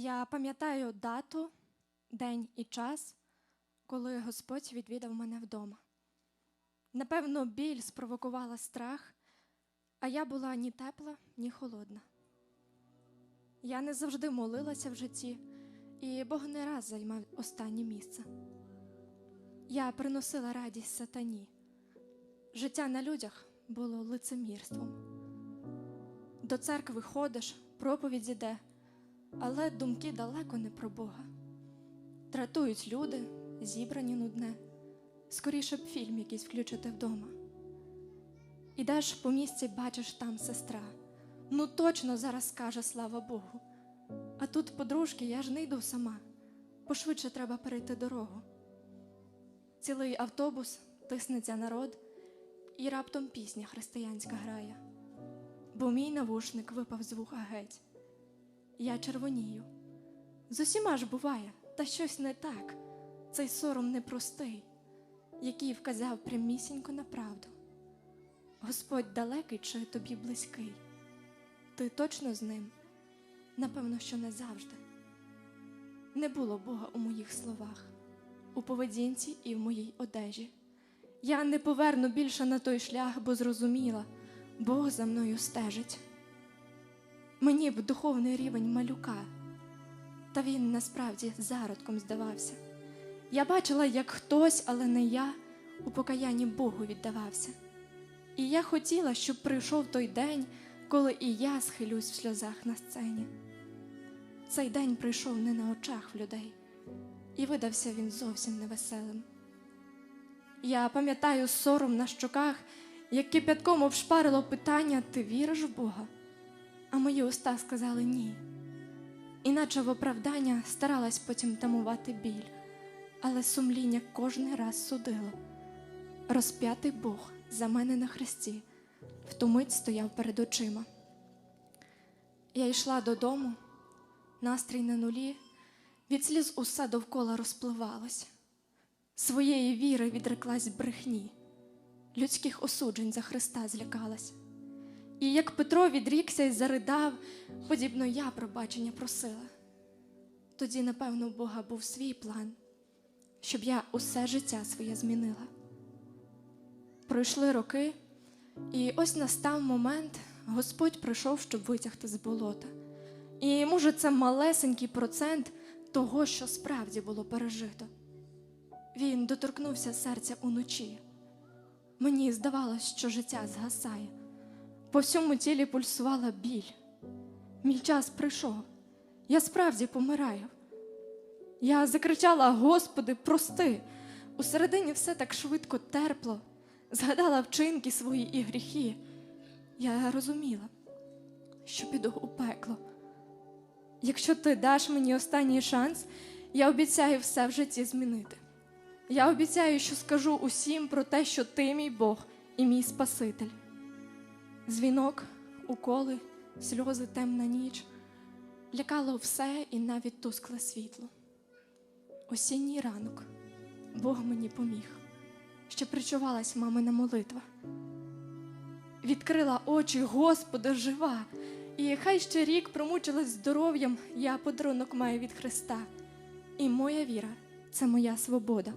Я пам'ятаю дату, день і час, коли Господь відвідав мене вдома. Напевно, біль спровокувала страх, а я була ні тепла, ні холодна. Я не завжди молилася в житті, і Бог не раз займав останнє місце. Я приносила радість сатані. Життя на людях було лицемірством. До церкви ходиш, проповідь іде, але думки далеко не про Бога. Тратують люди, зібрані нудне. Скоріше б фільм якийсь включити вдома. Ідеш по місці, бачиш там сестра. Ну точно зараз скаже слава Богу. А тут, подружки, я ж не йду сама. Пошвидше треба перейти дорогу. Цілий автобус, тиснеться народ, і раптом пісня християнська грає. Бо мій навушник випав з вуха геть. Я червонію. З усіма ж буває, та щось не так. Цей сором непростий, який вказав прямісінько на правду. Господь далекий чи тобі близький? Ти точно з ним? Напевно, що не завжди. Не було Бога у моїх словах, у поведінці і в моїй одежі. Я не поверну більше на той шлях, бо зрозуміла, Бог за мною стежить. Мені б духовний рівень малюка, та він насправді зародком здавався. Я бачила, як хтось, але не я, у покаянні Богу віддавався. І я хотіла, щоб прийшов той день, коли і я схилюсь в сльозах на сцені. Цей день прийшов не на очах в людей, і видався він зовсім невеселим. Я пам'ятаю сором на щоках, як кипятком обшпарило питання: ти віриш в Бога? А мої уста сказали ні. Іначе в оправдання старалась потім тамувати біль, але сумління кожний раз судило. Розп'ятий Бог за мене на хресті, в ту мить стояв перед очима. Я йшла додому, настрій на нулі, від сліз усе довкола розпливалось. Своєї віри відреклась брехні, людських осуджень за Христа злякалась. І як Петро відрікся і заридав, подібно я пробачення просила. Тоді, напевно, у Бога був свій план, щоб я усе життя своє змінила. Пройшли роки, і ось настав момент, Господь прийшов, щоб витягти з болота. І може, це малесенький процент того, що справді було пережито. Він доторкнувся серця уночі. Мені здавалось, що життя згасає. По всьому тілі пульсувала біль. Мій час прийшов. Я справді помираю. Я закричала: Господи, прости! Усередині все так швидко терпло, згадала вчинки свої і гріхи. Я розуміла, що піду у пекло. Якщо ти даш мені останній шанс, я обіцяю все в житті змінити. Я обіцяю, що скажу усім про те, що ти мій Бог і мій Спаситель. Дзвінок, уколи, сльози, темна ніч, лякало все і навіть тускле світло. Осінній ранок Бог мені поміг, ще причувалась мамина молитва. Відкрила очі, Господи, жива, і хай ще рік промучилась здоров'ям, я подарунок маю від Христа. І моя віра це моя свобода.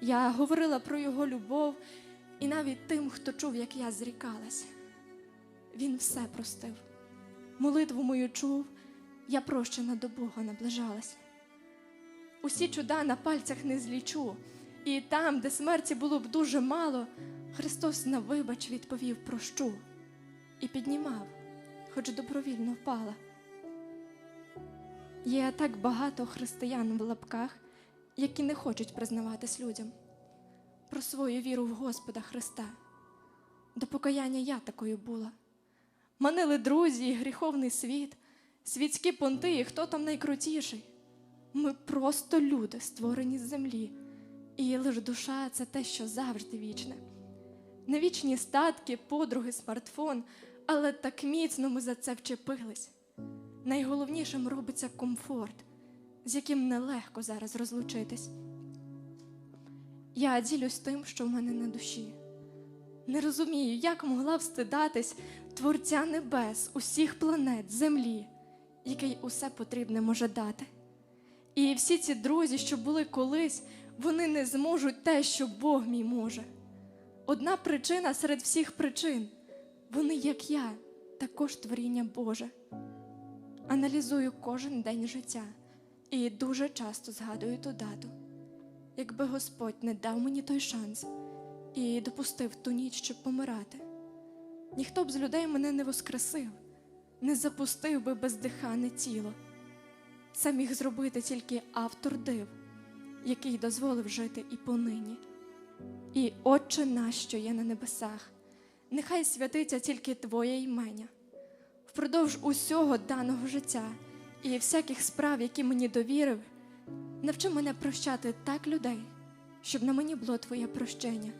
Я говорила про Його любов і навіть тим, хто чув, як я зрікалась. Він все простив. Молитву мою чув, я прощена до Бога наближалась. Усі чуда на пальцях не злічу, і там, де смерті було б дуже мало, Христос на вибач відповів прощу і піднімав, хоч добровільно впала. Є так багато християн в лапках, які не хочуть признаватись людям про свою віру в Господа Христа. До покаяння я такою була. Манили друзі, і гріховний світ, світські понти, і хто там найкрутіший. Ми просто люди, створені з землі, і лиш душа це те, що завжди вічне. Не вічні статки, подруги, смартфон, але так міцно ми за це вчепились. Найголовнішим робиться комфорт, з яким нелегко зараз розлучитись. Я ділюсь тим, що в мене на душі. Не розумію, як могла встидатись Творця небес, усіх планет, землі, який усе потрібне може дати. І всі ці друзі, що були колись, вони не зможуть те, що Бог мій може. Одна причина серед всіх причин вони, як я, також творіння Боже. Аналізую кожен день життя і дуже часто згадую ту дату. Якби Господь не дав мені той шанс і допустив ту ніч, щоб помирати, ніхто б з людей мене не воскресив, не запустив би бездихане тіло. Це міг зробити тільки автор див, який дозволив жити і понині. І Отче наш, що є на небесах, нехай святиться тільки Твоє імення. Впродовж усього даного життя і всяких справ, які мені довірив, навчи мене прощати так людей, щоб на мені було Твоє прощення.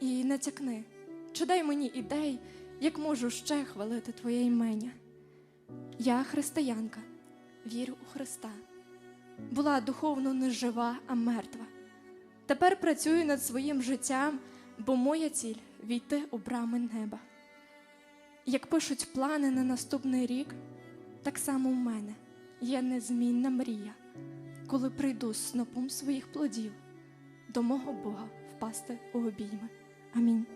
І натякни, чи дай мені ідей, як можу ще хвалити Твоє імення. Я християнка, вірю у Христа. Була духовно не жива, а мертва. Тепер працюю над своїм життям, бо моя ціль війти у брами неба. Як пишуть плани на наступний рік, так само в мене є незмінна мрія, коли прийду з снопом своїх плодів до мого Бога впасти у обійми. Амінь.